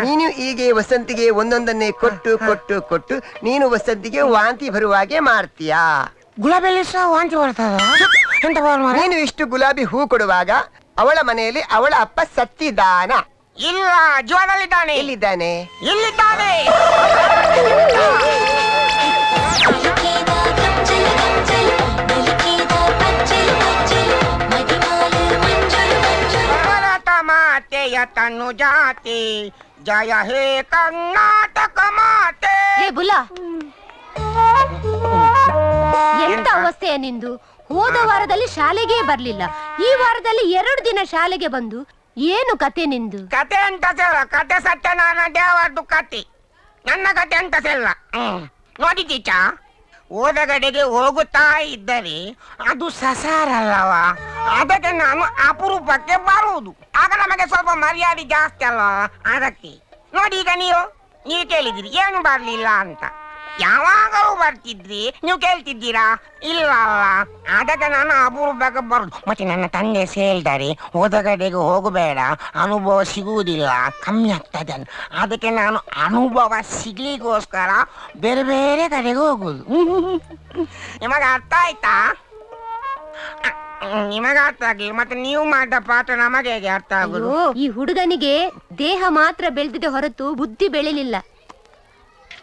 ನೀನು ಹೀಗೆ ವಸಂತಿಗೆ ಒಂದೊಂದನ್ನೇ ಕೊಟ್ಟು ಕೊಟ್ಟು ಕೊಟ್ಟು ನೀನು ವಸಂತಿಗೆ ವಾಂತಿ ಬರುವಾಗೆ ಮಾಡ್ತೀಯಾ? ಗುಲಾಬಿ ಸಹ ವಾಂತಿ ಬರ್ತದ ಎಂತ ಬಾರ್ ಮಾರ್ರೆ? ನೀನು ಇಷ್ಟು ಗುಲಾಬಿ ಹೂ ಕೊಡುವಾಗ ಅವಳ ಮನೆಯಲ್ಲಿ ಅವಳ ಅಪ್ಪ ಸತ್ತಿದಾನ ಇಲ್ಲ ಜೀವನದಲ್ಲಿದ್ದಾನೆ ಎಲ್ಲಿದ್ದಾನೆ? ಇಲ್ಲಿದ್ದಾನೆ ತನ್ನು ಜಾತಿ. ಜಯ ಹೇ ಕರ್ನಾಟಕ ಮಾತೆ. ಏ ಬುಲ್ಲ. ಎಂತ ಅವಸ್ಥೆಯ ನಿಂದು? ಹೋದ ವಾರದಲ್ಲಿ ಶಾಲೆಗೆ ಬರ್ಲಿಲ್ಲ. ಈ ವಾರದಲ್ಲಿ ಎರಡು ದಿನ ಶಾಲೆಗೆ ಬಂದು ಏನು ಕತೆ ನಿಂದು? ಕತೆ ಅಂತ ಸಲ್ಲ ಕತೆ ಸತ್ಯನಾರಾಯಣ ದೇವರದು ಕತೆ. ನನ್ನ ಕತೆ ಅಂತ ಸೆಲ್ಲ ನೋಡಿದ್ದೀಚ ಹೋದ ಕಡೆಗೆ ಹೋಗುತ್ತಾ ಇದ್ದರೆ ಅದು ಸಸಾರಲ್ಲವ. ಅದಕ್ಕೆ ನಾನು ಅಪರೂಪಕ್ಕೆ ಬರುವುದು. ಆಗ ನಮಗೆ ಸ್ವಲ್ಪ ಮರ್ಯಾದೆ ಜಾಸ್ತಿ ಅಲ್ವಾ ಅದಕ್ಕೆ. ನೋಡಿ ಈಗ ನೀವು ನೀವು ಕೇಳಿದಿರಿ ಏನು ಬರಲಿಲ್ಲ ಅಂತ. ಯಾವಾಗಲೂ ಬರ್ತಿದ್ರಿ ನೀವು ಕೇಳ್ತಿದ್ದೀರಾ? ಇಲ್ಲ ಅಲ್ಲ ಅದಕ್ಕೆ ನಾನು ಅಪೂರ್ವಕ್ಕೆ ಬರುದು. ಮತ್ತೆ ನನ್ನ ತಂದೆ ಸೇಳ್ತಾರೆ ಹೋದ ಕಡೆಗೆ ಹೋಗಬೇಡ. ಅನುಭವ ಸಿಗುವುದಿಲ್ಲ. ಕಮ್ಮಿ ಆಗ್ತದೆ ಅದಕ್ಕೆ ನಾನು ಅನುಭವ ಸಿಗ್ಲಿಕ್ಕೋಸ್ಕರ ಬೇರೆ ಬೇರೆ ಕಡೆಗೆ ಹೋಗುದು. ನಿಮಗೆ ಅರ್ಥ ಆಯ್ತಾ? ನಿಮಗೆ ಅರ್ಥ ಆಗ್ಲಿ ಮತ್ತೆ ನೀವು ಮಾಡಿದ ಪಾತ್ರ ನಮಗೆ ಹೇಗೆ ಅರ್ಥ ಆಗುದು? ಈ ಹುಡುಗನಿಗೆ ದೇಹ ಮಾತ್ರ ಬೆಳೆದಿದೆ ಹೊರತು ಬುದ್ಧಿ ಬೆಳಿಲಿಲ್ಲ.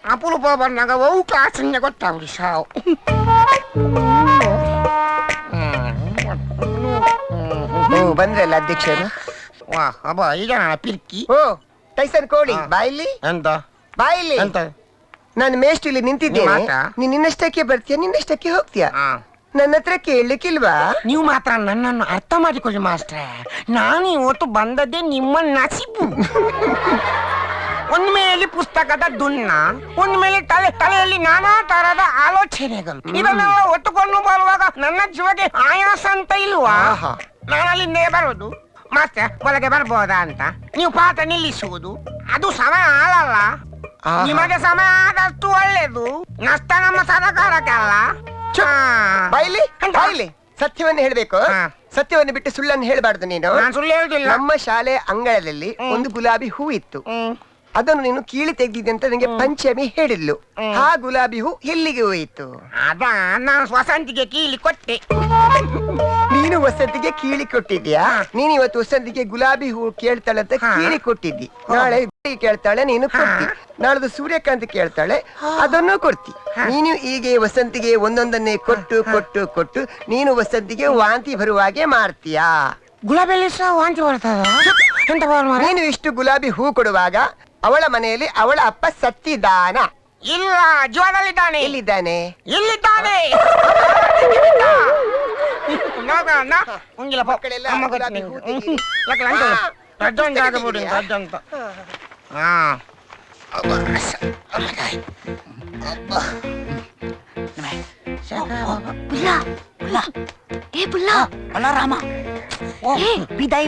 ಅಪರೂಪ ಬಂದಾಗ ಅವು ಕ್ಲಾಸಿಂದ ಗೊತ್ತಾಗ್ಲಿ ಸಾವು ಓ ಬಂದ್ರಲ್ಲ ಅಧ್ಯಕ್ಷರು ವಾ ಅಬ್ಬ ಈಗ ನಾನು ಪಿರ್ಕಿ ಓ ಟೈಸನ್ ಕೋಳಿ. ಬಾಯಿಲಿ ಎಂತ ಬಾಯಿಲಿ ಎಂತ ನಾನು ಮೇಷ್ಟಿಲಿ ನಿಂತಿದ್ದೇನೆ ನೀವ್ ಮಾತ್ರ? ನೀನ್ ನಿನ್ನಷ್ಟಕ್ಕೆ ಬರ್ತೀಯಾ ನಿನ್ನಷ್ಟಕ್ಕೆ ಹೋಗ್ತೀಯ. ನನ್ನ ಹತ್ರ ಕೇಳಲಿಕ್ಕಿಲ್ವಾ ನೀವು ಮಾತ್ರ ನನ್ನನ್ನು ಅರ್ಥ ಮಾಡಿಕೊಳ್ಳಿ ಮಾಸ್ಟ್ರೆ ನಾನು ಇವತ್ತು ಬಂದದ್ದೇ ನಿಮ್ಮ ನಸಿಬು ಒಂದ್ ಮೇಲೆ ಪುಸ್ತಕದ ದುನ್ನ ಒಂದ್ ಮೇಲೆ ತಲೆ ತಲೆಯಲ್ಲಿ ನಾನಾ ತರದ ಆಲೋಚನೆಗಳು. ಇದನ್ನೆಲ್ಲ ಒತ್ತುಕೊಂಡು ಬರುವಾಗ ನನ್ನ ಜೀವಕ್ಕೆ ಆಯಾಸ ಅಂತ ಇಲ್ವಾ? ನಾನಲ್ಲಿಂದೇ ಬರೋದು. ಮತ್ತೆ ಒಳಗೆ ಬರ್ಬೋದಾ ಅಂತ. ನೀವು ಪಾಠ ನಿಲ್ಲಿಸುವುದು. ಅದು ಸಮಯ ಆಗಲ್ಲ. ನಿಮಗೆ ಸಮಯ ಆದಷ್ಟು ಒಳ್ಳೇದು. ನಷ್ಟ ನಮ್ಮ ಸರಕಾರಕ್ಕೆ ಅಲ್ಲ. ಬೈಲಿ ಬೈಲಿ ಸತ್ಯವನ್ನು ಹೇಳ್ಬೇಕು. ಸತ್ಯವನ್ನು ಬಿಟ್ಟು ಸುಳ್ಳನ್ನು ಹೇಳಬಾರ್ದು ನೀನು. ಸುಳ್ಳು ಹೇಳುದಿಲ್ಲ. ನಮ್ಮ ಶಾಲೆ ಅಂಗಳದಲ್ಲಿ ಒಂದು ಗುಲಾಬಿ ಹೂ ಇತ್ತು. ಅದನ್ನು ನೀನು ಕೀಳಿ ತೆಗೆದಿದೆ ಅಂತ ನನಗೆ ಪಂಚಮಿ ಹೇಳಿದ್ಲು. ಆ ಗುಲಾಬಿ ಹೂ ಎಲ್ಲಿಗೆ ಹೋಯಿತು? ಅದ ನಾನು ವಸಂತಿಗೆ ಕೀಳಿ ಕೊಟ್ಟೆ. ನೀನು ವಸಂತಿಗೆ ಕೀಳಿ ಕೊಟ್ಟಿದ್ಯಾ? ನೀನು ಇವತ್ತು ವಸಂತಿಗೆ ಗುಲಾಬಿ ಹೂ ಕೇಳ್ತಾಳೆ ಅಂತ. ಕೀಳಿ ಕೊಟ್ಟಿದ್ದಿ. ನಾಳೆ ಕೇಳ್ತಾಳೆ ನೀನು ಕೊಡ್ತಿ ನಾಳ್ದು ಸೂರ್ಯಕಾಂತ್ ಕೇಳ್ತಾಳೆ ಅದನ್ನು ಕೊಡ್ತಿ ನೀನು ಹೀಗೆ ವಸಂತಿಗೆ ಒಂದೊಂದನ್ನೇ ಕೊಟ್ಟು ಕೊಟ್ಟು ಕೊಟ್ಟು ನೀನು ವಸಂತಿಗೆ ವಾಂತಿ ಬರುವಾಗೆ ಮಾಡ್ತೀಯಾ? ಗುಲಾಬಿ ಸಹ ವಾಂತಿ ಬರ್ತದ ಎಂತ ಬಾರ್ ಮಾರ್ರೆ? ನೀನು ಇಷ್ಟು ಗುಲಾಬಿ ಹೂ ಕೊಡುವಾಗ ಅವಳ ಮನೆಯಲ್ಲಿ ಅವಳ ಅಪ್ಪ ಸತ್ತಿದಾನ ಇಲ್ಲ ಜೀವನದಲ್ಲಿದ್ದಾನೆ. ಎಲ್ಲಿದ್ದಾನೆ? ಇಲ್ಲಿದ್ದಾನೆ. ನೋಡೋಣ ಮುಂಗಿಲ ಪೋ. ಮಕ್ಕಳೆಲ್ಲ ಅಮ್ಮ ಗುಲಾಬಿ ಗೊತ್ತು ಹೂ ನಿಂಗೆ. ತೆಗೀರಿ. ಹ್ಮ್. ಲಕ್ಕ ಲಂಚ ಹಾ. ರಜ್ಜ ಒಂದು ಆಗಬಿಡು ರಜ್ಜ ಅಂತ ಹಾ. ಬುಲ್ಲ ಬುಲ್ಲ ಏ ಬುಲ್ಲ ಬಲರಾಮ. ಓ. ಏ. ಬಿದೈ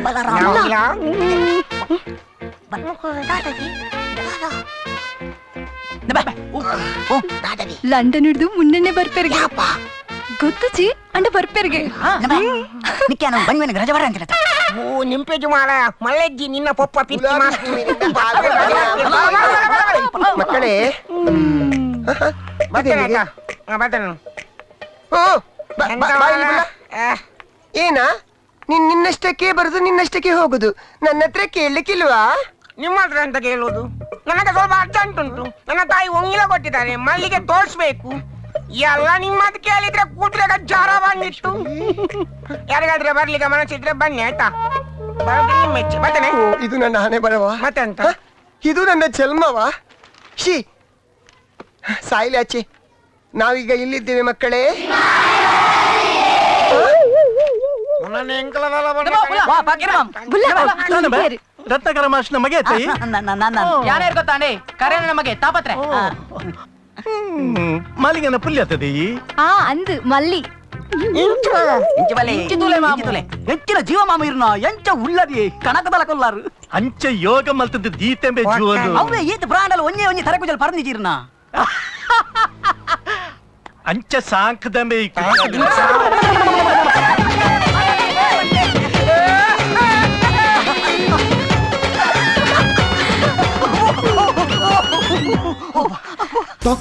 ಲಂಡನ್ ಹಿಡಿದು ಮುನ್ನೆ ಬರ್ಪೇರ್ಗೆ ಗೊತ್ತು ಚಿ ಅಂಡ ಬರ್ಪೆರ್ಗೆ ಬಂದ್ಮೇಲೆ ರಜೆ ಬರ ಓ ನಿಂಪೆಜು ಮಾಡ ಮಳೆಜ್ಜಿ ನಿನ್ನ ಪಪ್ಪ ಪಿತ್ತಿ ಮಕ್ಕಳೇ ಬರ್ತೇನೆ ಅದೇನಿಗೆ? ಅಕ್ಕ. ಹಾ, ಬರ್ತೇನೆ ಓ ಬ- ಎಂತ ಬ- ಬಾಯಿಲಿ ಮಾಡ? ಏನಾ ನೀನ್ ನಿನ್ನಷ್ಟಕ್ಕೆ ಬರುದು ನಿನ್ನಷ್ಟಕ್ಕೆ ಹೋಗುದು ನನ್ನ ಹತ್ರ ಕೇಳಲಿಕ್ಕಿಲ್ವಾ ನಿಮ್ಮ ಹತ್ರ ಅಂತ ಕೇಳುವುದು ನನಗೆ ಸ್ವಲ್ಪ ಅರ್ಜೆಂಟ್ ಉಂಟು ನನ್ನ ತಾಯಿ ಒಂಗಿಲ ಕೊಟ್ಟಿದ್ದಾರೆ ಮಲ್ಲಿಗೆ ತೋರಿಸ್ಬೇಕು ಎಲ್ಲ ನಿಮ್ಮದು ಕೇಳಿದ್ರೆ ಕೂತ್ರೆ ಜ್ವರ ಬಂದಿತ್ತು ಯಾರಿಗಾದ್ರೆ ಬರ್ಲಿಕ್ಕೆ ಮನಸ್ಸಿದ್ರೆ ಬನ್ನಿ ಆಯ್ತಾ ಬರೋದು ನಿಮ್ಮ ಮೆಚ್ಚಿ ಬರ್ತೇನೆ ಓ ಇದು ನನ್ನ ಹಣೆ ಬರವ ಮತ್ತೆ ಅಂತ ಇದು ನನ್ನ ಜನ್ಮವಾ ಶಿ ಸಾಯಿಲಿ ಆಚೆ ನಾವೀಗ ಇಲ್ಲಿದ್ದೇವೆ ಮಕ್ಕಳೇ ನನ್ನ ಎಂಕಲದಲ್ಲ ಬಾ ಬುಲ್ಲ ಬೇರೆ. ರತ್ನಕರ ಮಾಸ್ಟರ್ ನಮಗೆ ತಾಯಿ ಯಾರ್ಯಾರು ಗೊತ್ತಾಂಡೆ ಕರೆ ನಮಗೆ ತಾಪತ್ರೆ. ಮಾಲಿಂಗನ ಪುಲ್ಯತದೆ ಆ ಅಂದು ಮಲ್ಲಿ. ಎಂಚಿನ ಜೀವ ಮಾಮ ಇರ್ನ ಎಂಚ ಉಳ್ಳದಿ ಕನಕದಲ ಕೊಲ್ಲಾರು. ಅಂಚೆ ಯೋಗ ಮಲ್ತದ್ದು ದೀತೆಂಬೆ ಜೂದು ಅವೇ ಈತ ಬ್ರಾಂಡಲ್ ಒಂಜೆ ಒಂಜಿ ತರಕುಜಲ್ ಪರ್ನಿಜಿರ್ನ ಅಂಚೆ ಸಾಂಕದಂಬೆ